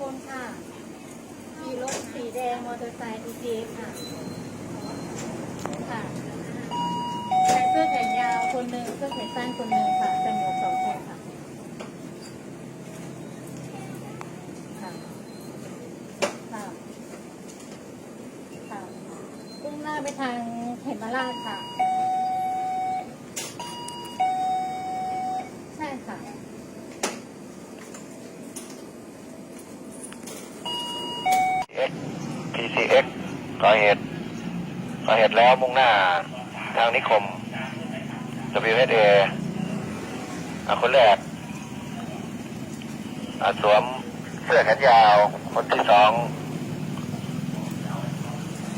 คนค่ะ มีรถสีแดงมอเตอร์ไซค์ดีเจค่ะค่ะใส่เสื้อแขนยาวคนหนึ่งเสื้อแขนสั้นคนหนึ่งค่ะใส่หมวกสองคนค่ะ ค่ะ ค่ะมุ่งหน้าไปทางเขมราชค่ะ ใช่ค่ะ X PCX ก่อเหตุก่อเหตุแล้วมุ่งหน้าทางนิคม WSA อะคนแรกอะสวมเสื้อแขนยาว คนที่สอง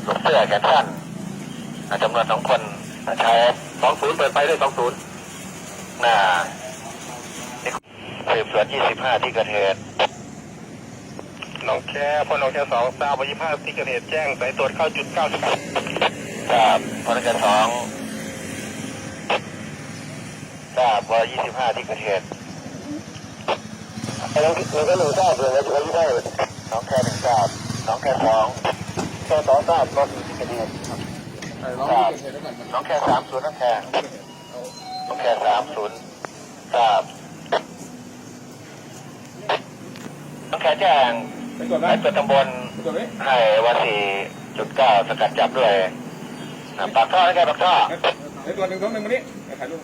สวมเสื้อแขนสั้นจำนวนสองคนอะใช้สองศูนย์เปิดไปด้วยสองศูนย์หน้านิคมสืบสวนยี่สิบห้าที่เกิดเหตุ น้องแค่พลน้องแค่สองทราบว่ายี่ห้าที่เกิดเหตุแจ้งสายตรวจเข้าจุดเก้าสิบทราบพลน้องแค่สองทราบว่ายี่สิบห้าที่เกิดเหตุไอ้น้องก็หนูทราบเลยแล้วจะไม่ได้น้องแค่หนึ่งทราบน้องแค่สองแค่สองทราบรถที่เกิดเหตุไอ้ร้องที่เกิดเหตุแล้วกันน้องแค่สามศูนย์น้องแค่น้องแค่สามศูนย์ทราบน้องแค่แจ้ง ไปตรวจไหมให้เปิดตำบลไปตรวจไหมให้วันสี่จุดเก้าสกัดจับด้วยอะปากท่อแล้วแกปากท่อไปตรวจหนึ่งสองหนึ่งมานี่ไปถ่ายรูป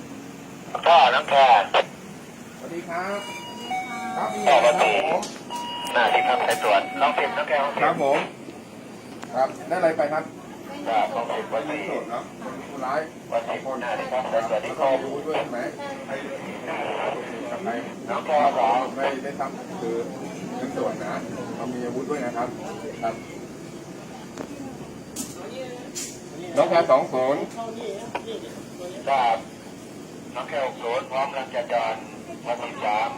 ปากท่อน้ำแคร์สวัสดีครับครับพี่ท่อควัรันบสี่ผมหน้าที่ทำสายตรวจลองสิบน้ำแคร์ลองสิครับบผมครับได้อะไรไปครับครับลองสิบวันไม่สี่โสดเนาะผู้ร้ายวันสี่หน้าที่ทำสายตรวจที่ที่โคเขามรู้ด้วยใช่ไหมกับใครน้องแคร์สองไม่ได้ทำคือเงินส่วนนะเรา มีอาวุธด้วยนะครับครับน้องแพรสองศูนย์ครับน้องแคร์หกศูนย์พร้อมรังจรารวันที่สาม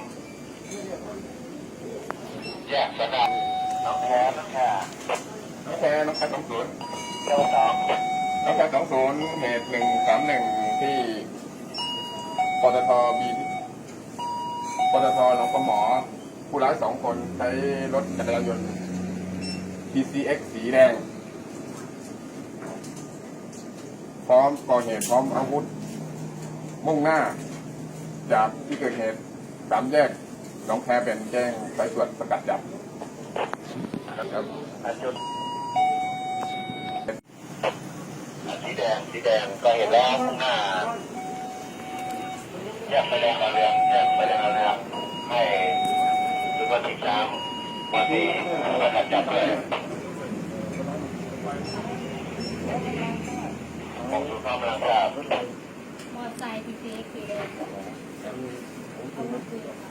แยกสนามน้องแคร์น้องแคร์น้องแพรน้องแพรสองศูนย์เจ้าสองน้องแพรสองศูนย์เหตุหนึ่งสามหนึ่งที่ปตทบีปตทหนองปลาหมอ ผู้ร้ายสองคนใช้รถจักรยานยนต์ PCX สีแดง พร้อมก่อเหตุพร้อมอาวุธ มุ่งหน้า จากที่เกิดเหตุสามแยกหนองแคเป็นแจ้งสายตรวจสกัดจับครับอาจุดสีแดงสีแดงก็เห็นแล้วข้างหน้าแยกไฟแดงเราเรืองแยกไฟแดงเราเรืองให้ ดูว่าที่สามวันที่ประกาศจับเลยของสุขภาพร่างกายมอเตอร์ไซค์พีซีสีแดงเอามาคุยกับเรา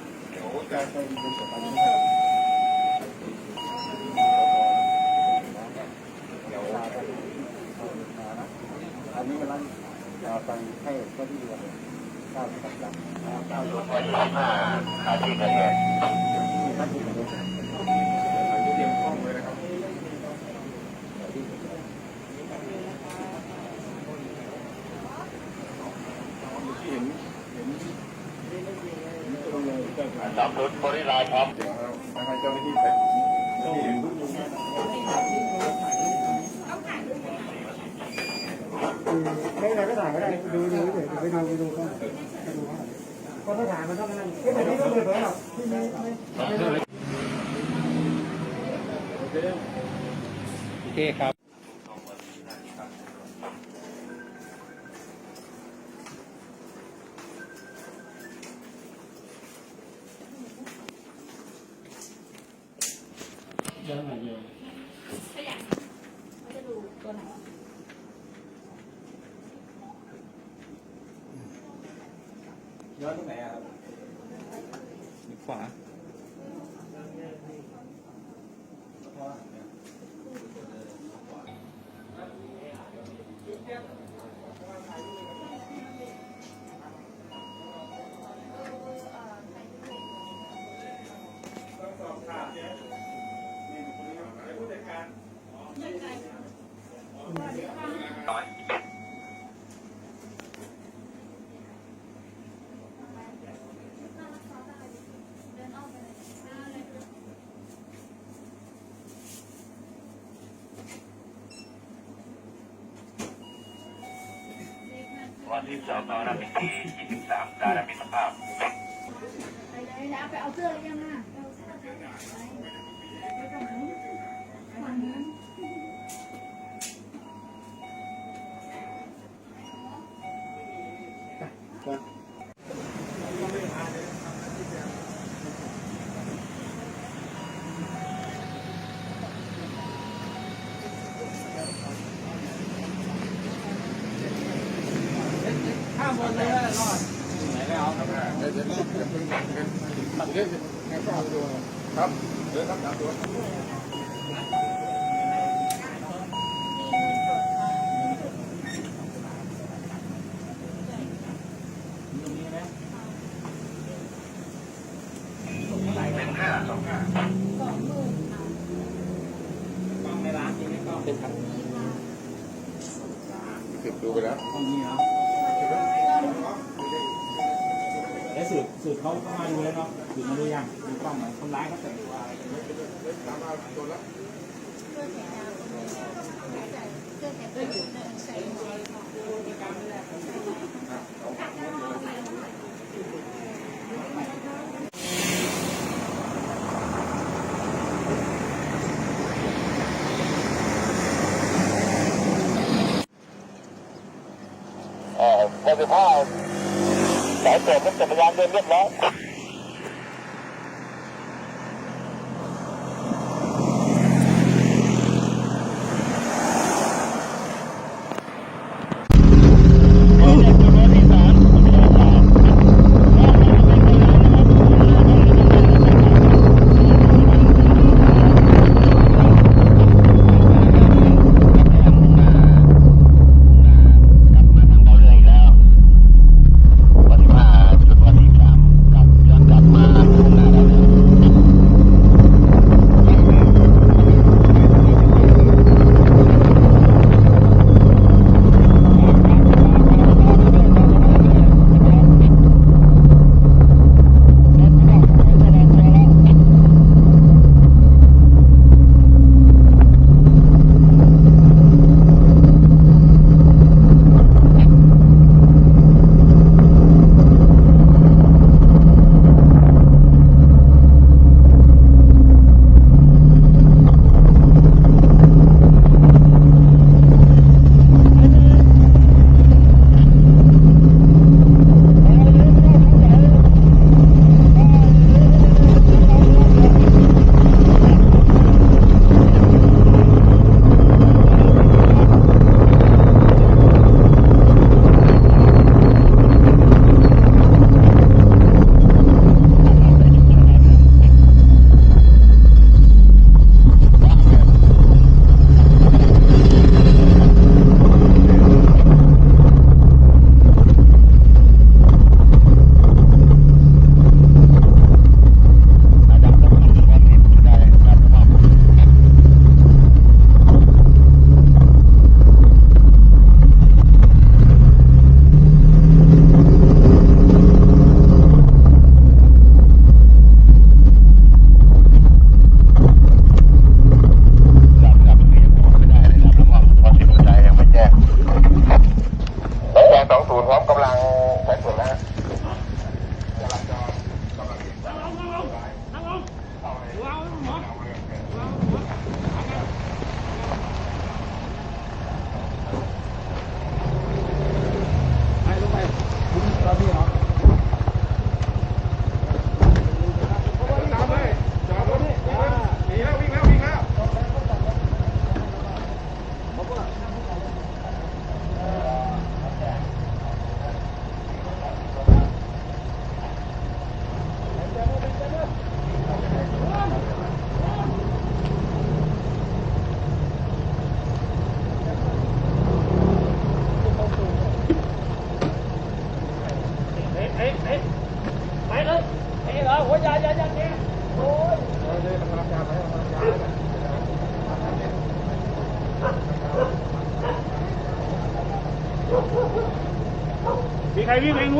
อันนี้เวลาเราไปให้เจ้าที่เรือทราบกับจับรุ่นวันที่ห้าอาที่เกิดเหตุที่ท่านที่เป็น เตรียมกล้องเลยนะครับเห็นเห็น ตรงเลยก็ สองชุดบริลายพร้อม เดี๋ยวเราให้เจ้าหน้าที่ไปที่เห็นรูป ไม่ได้ดูดูเดี๋ยวไปดูไปดูก็ไปดูว่าเพราะถ้าถ่ายมันต้องนั่นก็ไม่ต้องเลยเผยหรอที่นี่โอเคครับยอะหน่อยเดียวเขาจะดูตัวไหน ย้อนตรงไหนอะครับ ขวา น้อย วัน ที่สองนอรามินที23การมิตรภาพไปเลยนะไปเอาเสื้อหรือยังอะไปตรงนู้นฝั่งนู้น ข้ามบนเลยรอด เดี๋ยวเดี๋ยวเดี๋ยวเดี๋ยวเพิ่งเดี๋ยวเดี๋ยวให้พ่อไปดู ครับเดี๋ยวครับตามตัว เป็นห้าสองห้า สองหมื่นค่ะ กล้องในร้านนี้ไม่กล้องเป็นครับ สิบดูไปแล้ว กล้องนี้เนาะแล้วสูตรสูตร เขาเข้ามาดูแล้วเนาะสูตรมาดูยังดูกล้องไหนคนร้ายเขาแต่งตัวอะไรตามมาตัวแล้วเสื้อแขนยาวเสื้อแขนยาวใส่เอ่อวันที่ห้า สายตรวจรถจักรยานยนต์เรียบร้อย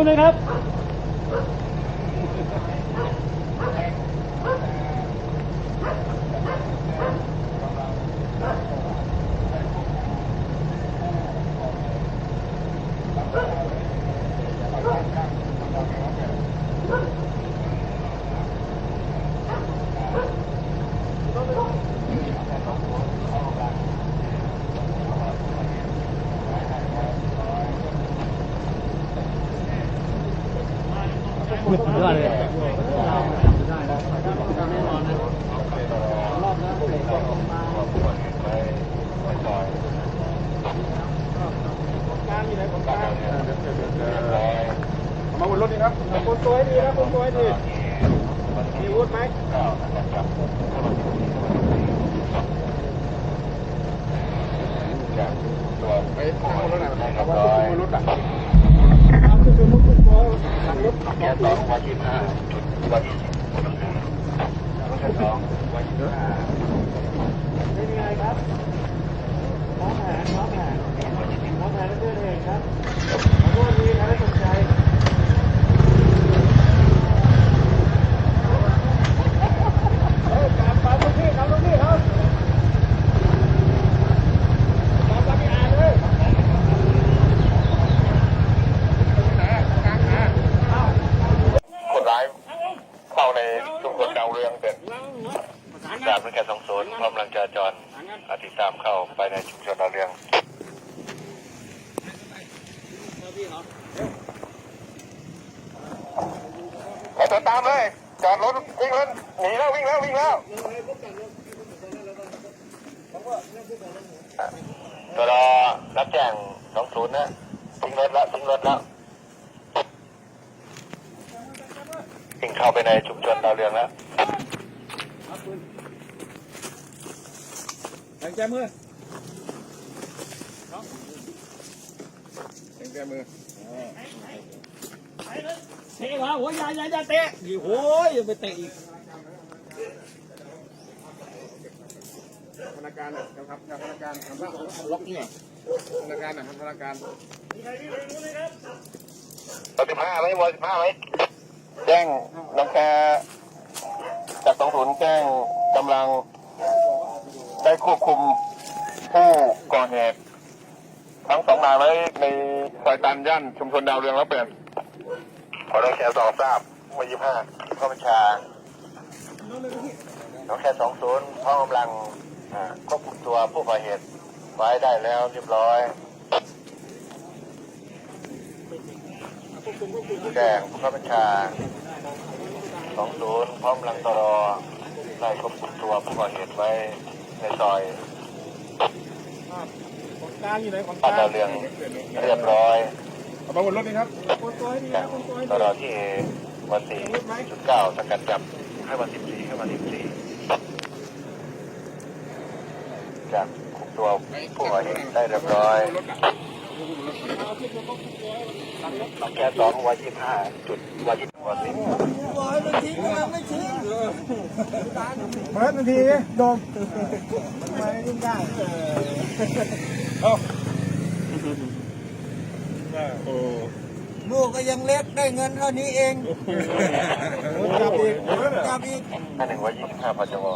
ใครับ งไปนู้นนะครับมาบนรถนี่ครับคนตัวให้ดีนะคนตัวให้ดีมีวุธไหมไปนั่งบนรถหน่อยครับว่าบนรถอะ ที่สองวันที่ห้าวันที่สิบแค่สองวันยี่ห้า ไม่มีอะไรครับน้องแผนน้องแผนน้องแผนและเพื่อนเองครับขอโทษทีนะไม่สนใจเฮ้ยกลับไปตรงนี้กลับตรงนี้ครับกลับไปที่อ่านเลย คนร้ายเข้า ในชุมชนดาวเรืองเป็นดาบเป็นแค่สองศูนย์กำลังจราจรอาติดตามเข้าไปในชุมชนดาวเรืองไปตามเลย จอดรถวิ่งเลยหนีแล้ววิ่งแล้ววิ่งแล้วตัวรอรับแจ้งสองศูนย์นะทิ้งรถแล้วทิ้งรถแล้ว ทิ้งเข้าไปในชุมชนดาวเรืองแล้วแรงใจมือเองแกมือเตะมาโอ้ยอย่าอย่าอย่าเตะดิโอ้ยอย่าไปเตะอีกธนาคารนะครับธนาคารทำว่าล็อกเนี่ยธนาคารนะครับธนาคารวอสิบห้าไหมวอสิบห้าไหม แจ้งน้องแคจากสองศูนย์แจ้งกำลังได้ควบคุมผู้ก่อเหตุทั้งสองนายไว้ในซอยตันย่านชุมชนดาวเรืองแล้วเปลี่ยนขอได้แค่สองทราบวอยี่ห้าข้าบัญชาน้องแค่สองศูนย์พ่อกำลังควบคุมตัวผู้ก่อเหตุไว้ได้แล้วเรียบร้อย แจ้งผู้ข้าบัญชาสองศูนย์พร้อมกำลังตรอได้ควบคุมตัวผู้ก่อเหตุไว้ในซอยของกลางอยู่ไหนของกบ้านลาดางวเรืองเรียบร้อยเอามาบนรถนี่ครับคนตัวให้ดีแจ้นะงคนตัวให้ตดีรอที่วันสี่จุดเก้าสกัดจับให้วันสิบสี่ให้วันสิบสี่จากคุมตัวผู้ก่อเหตุได้เรียบร้อย แค่สองวันยี่ห้าจุดวันยี่วันสิบเปิดนาทีโดมไม่ยิ่งได้ลูกก็ยังเล็กได้เงินเท่านี้เองจับอีกจับอีกห้าหนึ่งวันยี่สิบห้าพจว